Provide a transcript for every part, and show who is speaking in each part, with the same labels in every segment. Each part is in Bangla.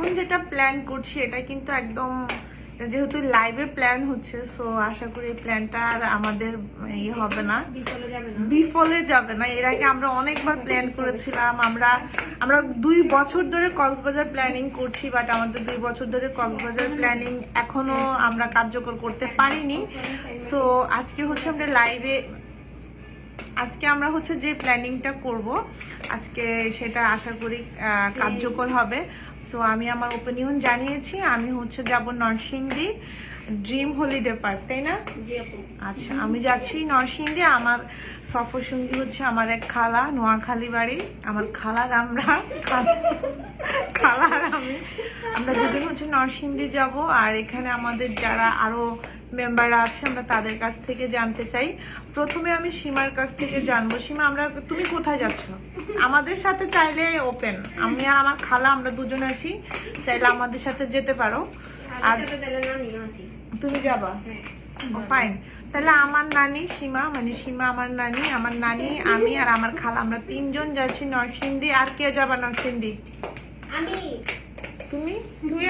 Speaker 1: এখন যেটা প্ল্যান করছি এটা কিন্তু একদম যেহেতু লাইভে প্ল্যান হচ্ছে সো আশা করি এই প্ল্যানটা আর আমাদের ইয়ে হবে না।
Speaker 2: বিফলে যাবে না।
Speaker 1: বিফলে যাবে না। এর আগে আমরা অনেকবার প্ল্যান করেছিলাম আমরা আমরা দুই বছর ধরে কক্সবাজার প্ল্যানিং করছি বাট আমাদের দুই বছর ধরে কক্সবাজার প্ল্যানিং এখনও আমরা কার্যকর করতে পারিনি। সো আজকে হচ্ছে আমরা লাইভে আজকে আমরা হচ্ছে যে প্ল্যানিংটা করব, আজকে সেটা আশা করি কার্যকর হবে। সো আমি আমার ওপিনিয়ন জানিয়েছি, আমি হচ্ছে যাব নরসিংদী। ড্রিম হলিডে পার্ক তাই না? আচ্ছা আমি যাচ্ছি নরসিংদী আমার সফর সঙ্গী হচ্ছে আমার এক খালা নোয়াখালী বাড়ি। আমার খালার আমরা খালার আমি আমরা দুজন হচ্ছে নরসিংদী যাব আর এখানে আমাদের যারা আরও মেম্বাররা আছে আমরা তাদের কাছ থেকে জানতে চাই। প্রথমে আমি সীমার কাছ থেকে জানব। সীমা আমরা তুমি কোথায় যাচ্ছ? আমাদের সাথে চাইলে ওপেন আমি আর আমার খালা আমরা দুজন আছি। চাইলে আমাদের সাথে যেতে পারো। আর তুমি যাবা?
Speaker 2: হ্যাঁ।
Speaker 1: ফাইন তাহলে আমার নানি সীমা মানে সীমা আমার নানি আমার নানি আমি আর আমার খালা আমরা তিনজন যাচ্ছি নরসিংদী। আর কে যাবা নরসিংদী?
Speaker 2: আমি।
Speaker 1: তুমি? তুমি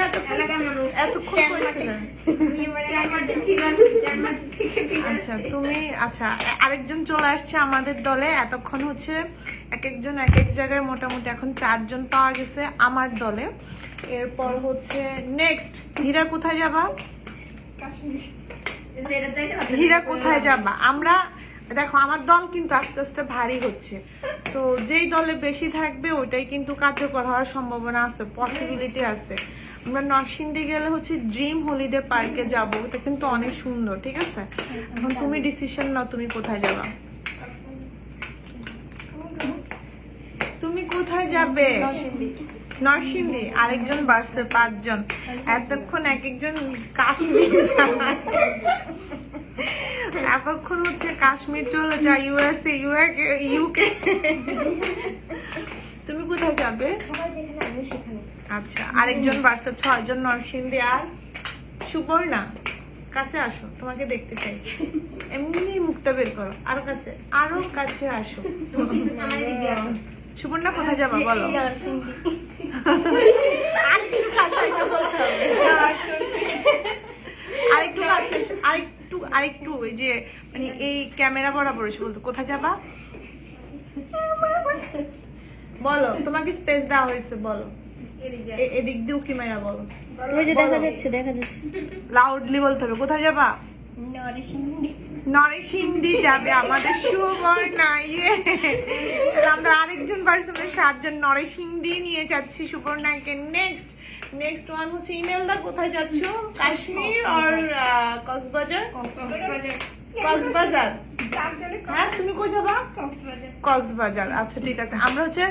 Speaker 1: আচ্ছা তুমি আচ্ছা আরেকজন চলে আসছে আমাদের দলে। এতক্ষণ হচ্ছে এক একজন এক এক জায়গায় মোটামুটি এখন চারজন পাওয়া গেছে আমার দলে। এরপর হচ্ছে নেক্সট হীরা কোথায় যাবা? হীরা কোথায় যাবা আমরা, দেখো, আমার দল কিন্তু আস্তে আস্তে ভারী হচ্ছে। সো যেই দলে বেশি থাকবে, ওইটাই কিন্তু কার্যকর হওয়ার সম্ভাবনা আছে পসিবিলিটি আছে। আমরা নরসিংদী গেলে হচ্ছে ড্রিম হলিডে পার্কে যাব, ওটা কিন্তু অনেক সুন্দর, ঠিক আছে? এখন তুমি ডিসিশন নাও, তুমি কোথায় যাবা? তুমি কোথায় যাবে? নরসিংদী, আরেকজন বাড়ছে পাঁচজন। এতক্ষণ এক একজন কাশ্মীর এতক্ষণ হচ্ছে কাশ্মীর চলে যায় ইউএসএ ইউকে তুমি কোথায় যাবে? আচ্ছা আরেকজন বাড়ছে, ছয়জন নরসিংদী আর সুবর্ণা। কাছে আসো, তোমাকে দেখতে চাই। এমনি মুখটা বের করো, আরও কাছে আরও কাছে আসো। সুবর্ণা কোথায় যাবা? বলো। আরেকটু কাছে আরেকটু আরেকটু ওই যে মানে এই ক্যামেরা বরাবর এসে বলতো কোথায় যাবা? বলো তোমাকে স্পেস দেওয়া হয়েছে বলো।
Speaker 2: এদিক দিয়ে।
Speaker 1: এ- এদিক উকি মেরা বলো।
Speaker 2: ওই যে দেখা যাচ্ছে দেখা যাচ্ছে।
Speaker 1: লাউডলি বলতে হবে কোথায় যাবা?
Speaker 2: নরসিংদী।
Speaker 1: নরেশিংদি যাবে আমাদের সুবর্ণা ইয়ে। আমরা আরেকজন পার্সনের সাতজন নরেশিংদি নিয়ে যাচ্ছি সুবর্ণাকে নেক্সট নেক্সট ওয়ান হচ্ছে ইমেলদা কোথায় যাচ্ছ? কাশ্মীর আর কক্সবাজার? কক্সবাজার। হ্যাঁ তুমি কই যাবা? কক্সবাজার। আচ্ছা ঠিক আছে। আমরা হচ্ছে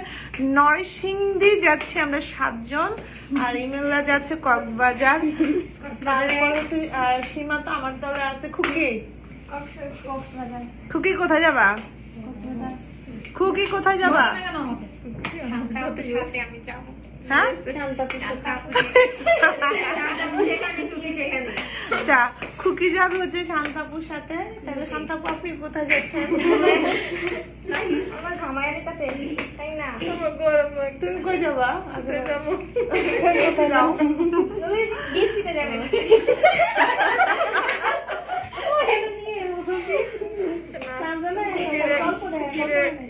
Speaker 1: নরসিংদী যাচ্ছি আমরা সাতজন। আর ইমেলদা যাচ্ছে কক্সবাজার। তারপর হচ্ছে সীমা তো আমার দলে আছে খুকি খুকি কোথায় যাবা? খুকি কোথায় যাবা? হ্যাঁ? আচ্ছা খুকি যাবে হচ্ছে শান্তাপুর সাথে। তাহলে শান্তাপু, আপনি কোথায় যাচ্ছেন? তুমি কই যাবা? কোথায় যাও
Speaker 2: তুমি ডিসপিতে যাবে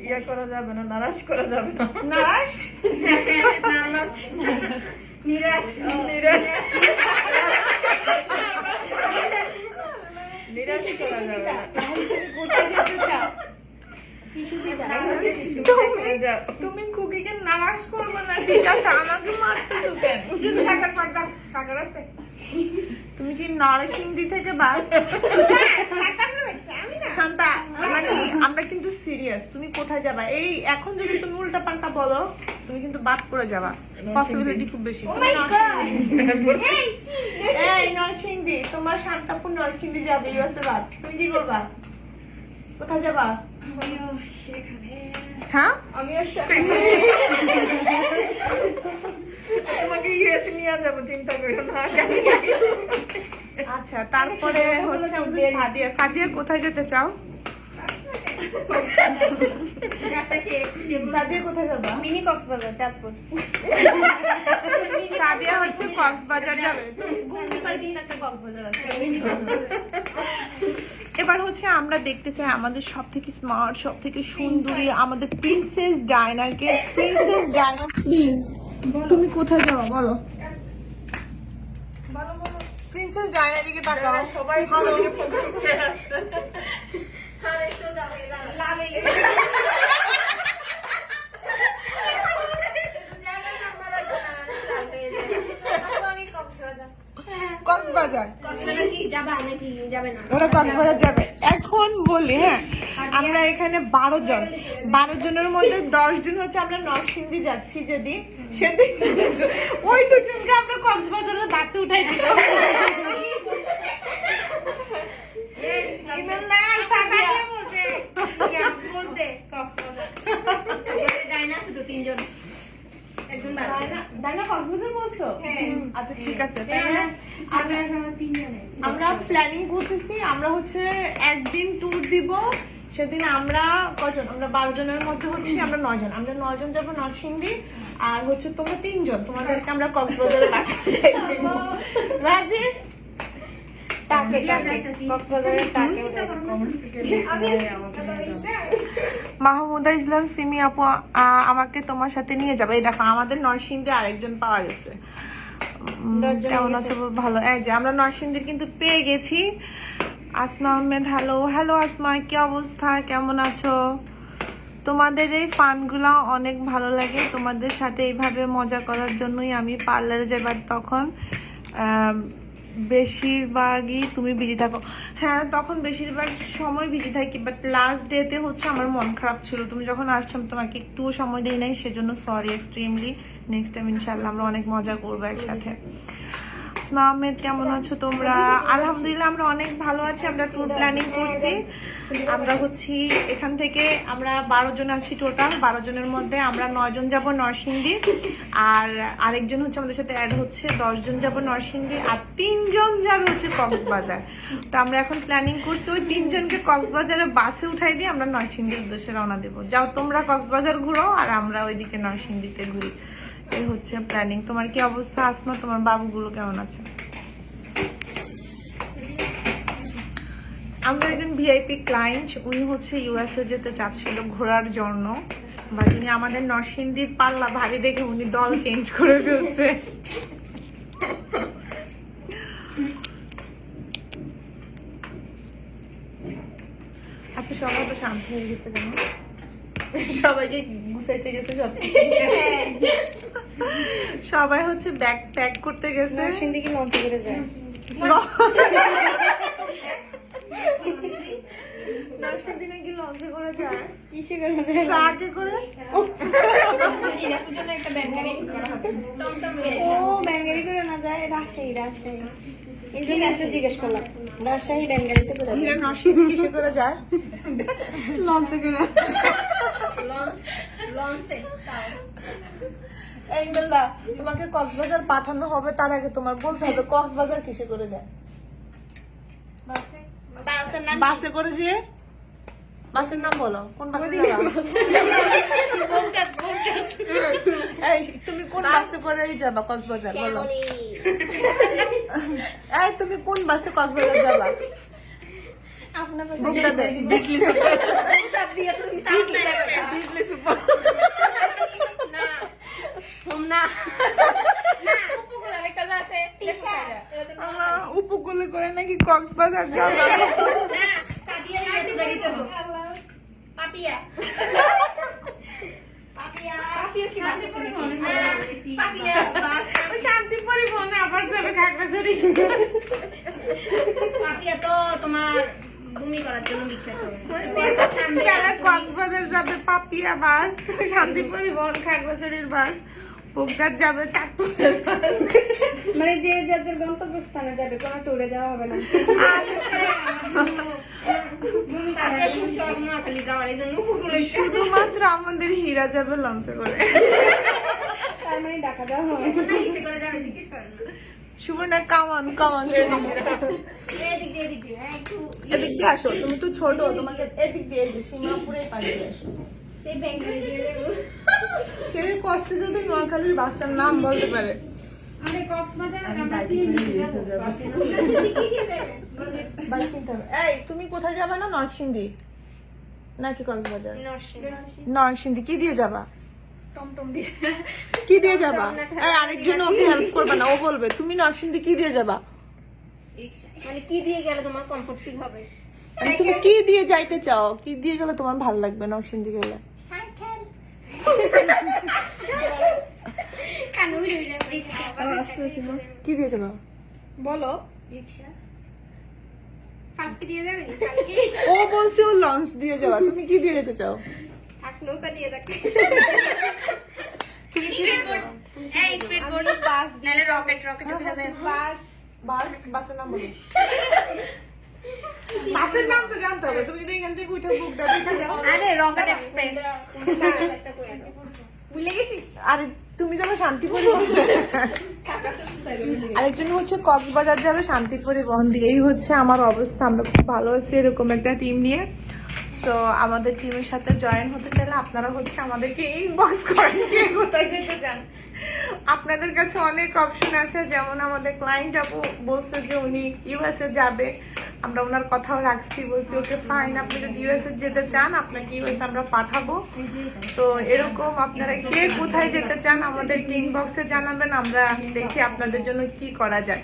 Speaker 3: ইয়ে করা যাবে না নারাজ করা যাবে না।
Speaker 1: নারাজ?
Speaker 2: নিরাশ।
Speaker 3: নিরাশ। নিরাশ করা যাবে না।
Speaker 1: তুমি খুকিকে নারাজ করবে না ঠিক আছে? আমাকে মারতেছো কেন?
Speaker 2: সাগর আছে।
Speaker 1: তুমি কি নরসিংদী থেকে বা শান্তা মানে আমরা কিন্তু সিরিয়াস তুমি কোথায় যাবা? এই এখন যদি তুমি উল্টা পাল্টা বলো তুমি কিন্তু বাদ পড়ে যাবা। পসিবিলিটি খুব বেশি।
Speaker 2: Oh
Speaker 1: এই নরসিংদী তোমার শান্তাপুর নরসিংদী যাবে ইউএসএ বাদ। তুমি কি করবা? কোথায় যাবা?
Speaker 2: সেখানে।
Speaker 1: হ্যাঁ?
Speaker 2: আমিও
Speaker 3: তোমাকে ইউএসএ নিয়ে যাব চিন্তা করো না।
Speaker 1: আচ্ছা তারপরে হচ্ছে আমাদের সাদিয়া। সাদিয়া কোথায় যেতে চাও? সাদিয়া কোথায় যাবা?
Speaker 2: মিনি কক্সবাজার চাঁদপুর।
Speaker 1: সাদিয়া হচ্ছে কক্সবাজার যাবে। এবার হচ্ছে আমরা দেখতে চাই আমাদের সব থেকে স্মার্ট সব থেকে সুন্দরী আমাদের প্রিন্সেস ডায়নাকে। প্রিন্সেস ডায়না প্লিজ তুমি কোথায় যাও বলো? প্রিন্সেস ডায়নার দিকে তাকাও।
Speaker 3: সবাই
Speaker 1: ভালো কক্সবাজার। কক্সবাজার যাবে। এখন বলি হ্যাঁ আমরা এখানে বারো জন। বারো জনের মধ্যে দশ জন হচ্ছে আমরা নরসিংদী যাচ্ছি যদি সেদিন। ওই দুজনকে আমরা কক্সবাজারের বাসে উঠাই দিল ইমেল না আর সাদিয়া। ডায়না- ডায়না কক্সবাজার বলছো আচ্ছা ঠিক আছে তাহলে আমরা প্ল্যানিং করতেছি আমরা হচ্ছে একদিন ট্যুর দিব সেদিন আমরা কজন? আমরা বারো জনের মধ্যে হচ্ছে আমরা নয় জন আমরা নয় জন যাব নরসিংদী আর হচ্ছে তোমরা তিনজন। তোমাদেরকে আমরা কক্সবাজারে রাজি? মাহমুদা ইসলাম সিমি আপু আমাকে তোমার সাথে নিয়ে যাবে। এই দেখো আমাদের নরসিংদী আরেকজন পাওয়া গেছে। কেমন আছো? ভালো। এই যে আমরা নরসিংদীর কিন্তু পেয়ে গেছি। আসমা আহমেদ হ্যালো হ্যালো আসমা কি অবস্থা? কেমন আছো? তোমাদের এই ফানগুলো অনেক ভালো লাগে। তোমাদের সাথে এইভাবে মজা করার জন্যই আমি পার্লারে যাবার তখন বেশিরভাগই তুমি বিজি থাকো। হ্যাঁ তখন বেশিরভাগ সময় বিজি থাকি বাট লাস্ট ডেতে হচ্ছে আমার মন খারাপ ছিল। তুমি যখন আসছো তোমাকে একটুও সময় দিই নাই, সেজন্য সরি এক্সট্রিমলি নেক্সট টাইম ইনশাল্লাহ আমরা অনেক মজা করব একসাথে। আসমা আহমেদ, কেমন আছো তোমরা? আলহামদুলিল্লাহ, আমরা অনেক ভালো আছি, আমরা ট্যুর প্ল্যানিং করছি। আমরা হচ্ছি এখান থেকে আমরা বারো জন আছি টোটাল বারো জনের মধ্যে আমরা নয় জন যাব নরসিংদী, আর আরেকজন হচ্ছে আমাদের সাথে অ্যাড হচ্ছে দশ জন যাব নরসিংদী, আর তিনজন যাবে হচ্ছে কক্সবাজার। তো আমরা এখন প্ল্যানিং করছি, ওই তিনজনকে কক্সবাজারে বাসে উঠাই দিয়ে আমরা নরসিংদীর উদ্দেশ্যে রওনা দেবো। যাও তোমরা কক্সবাজার ঘুরো, আর আমরা ওইদিকে নরসিংদীতে ঘুরি। এই হচ্ছে প্ল্যানিং তোমার কি অবস্থা আসমা? তোমার বাবুগুলো কেমন আছে? আমরা একজন ভিআইপি ক্লায়েন্ট উনি হচ্ছে ইউএসএ যেতে চাচ্ছিল ঘোরার জন্য। বাট উনি আমাদের নরসিংদীর পাল্লা ভারী দেখে উনি দল চেঞ্জ করে ফেলছে। আচ্ছা সবাই তো শান্ত হয়ে গেছে কেন? সবাইকে গুছাইতে গেছে সব। সবাই হচ্ছে ব্যাগ প্যাক করতে গেছে।
Speaker 2: সিন্দিকে লঞ্চ করে যায়। জিজ্ঞেস করলাম। রাজশাহী
Speaker 1: কিসে করে যায়? লঞ্চে করে।
Speaker 2: লঞ্চে
Speaker 1: এই বেল্লা তোমাকে কক্সবাজার পাঠানো হবে তার আগে তোমার বলতে হবে কক্সবাজার কিসে করে যায়? বাসে করে যেয়ে? বাসের নাম বলো কোন বাসে তুমি কোন বাসে করে যাবা কক্সবাজার বলো। এই তুমি কোন বাসে কক্সবাজার যাবা?
Speaker 2: আপনার
Speaker 1: বুকটা আল্লাহ, উপকূলে করে নাকি কক্সবাজার যাবা। শান্তি পরিবহনে আবার যাবে খাগড়াছড়ি
Speaker 2: তোমার ভূমি করার জন্য বিখ্যাত।
Speaker 1: কক্সবাজার যাবে পাপিয়া বাস শান্তি পরিবহন খাগড়াছড়ির বাস। বুকদার যাবে চাঁদপুরের
Speaker 2: মানে যে যাদের গন্তব্যস্থানে যাবে কোনো ট্যুরে যাওয়া হবে না।
Speaker 1: শুধুমাত্র আমাদের হীরা যাবে লঞ্চে করে।
Speaker 2: তার মানে ঢাকা যাওয়া হবে।
Speaker 1: সুবর্ণা কামান কামান এদিক দিয়ে আসো তুমি তো ছোট তোমাকে এদিক দিয়ে সীমাপুরে পালিয়ে আসো। সে কষ্টে যদি নোয়াখালীর বাসটার নাম বলতে পারে। এই তুমি কোথায় যাবে না নরসিংদী? নাকি কক্সবাজার? নরসিংদী। কি দিয়ে যাবা?
Speaker 2: টমটম দিয়ে।
Speaker 1: কি দিয়ে যাবা? আরেকজন ওকে হেল্প করবে না ও বলবে তুমি নরসিংদী কি দিয়ে যাবা?
Speaker 2: মানে কি দিয়ে গেলে তোমার কমফর্ট ফিল হবে?
Speaker 1: মানে তুমি কি দিয়ে যাইতে চাও? কি দিয়ে গেলে তোমার ভালো লাগবে নরসিংদী গেলে? কি দিয়ে যাবা?
Speaker 2: বলো। রিক্সা। পালকি দিয়ে যাবে
Speaker 1: ও বলছে ও লঞ্চ দিয়ে যাবা তুমি কি দিয়ে যেতে চাও?
Speaker 2: নৌকা দিয়ে যাক।
Speaker 1: তুমি কি
Speaker 2: বাস দিয়ে রকেট রকেট বাস।
Speaker 1: বাস বাসের নাম বলো। বাসের নাম তো জানতে হবে। তুমি যদি এখান থেকে উঠে বুক দাও। দেখে যাও
Speaker 2: আরে রকেট এক্সপ্রেস ভুলে গেছি।
Speaker 1: আরে তুমি যাবে শান্তি পরিবহন আরেকজন হচ্ছে কক্সবাজার যাবে শান্তি পরিবহন দিয়ে এই হচ্ছে আমার অবস্থা। আমরা খুব ভালো আছি এরকম একটা টিম নিয়ে। তো আমাদের টিমের সাথে জয়েন হতে চাইলে আপনারা হচ্ছে আমাদেরকে ইনবক্স করেন কে কোথায় যেতে চান। আপনাদের কাছে অনেক অপশন আছে। যেমন আমাদের ক্লায়েন্ট আপু বলছে যে উনি ইউএসএ যাবে। আমরা ওনার কথাও রাখছি, বলছি ওকে ফাইন আপনি যদি ইউএসএ যেতে চান, আপনাকে ইউএসএ আমরা পাঠাবো। তো এরকম আপনারা কে কোথায় যেতে চান, আমাদের ইনবক্সে জানাবেন, আমরা দেখি আপনাদের জন্য কি করা যায়।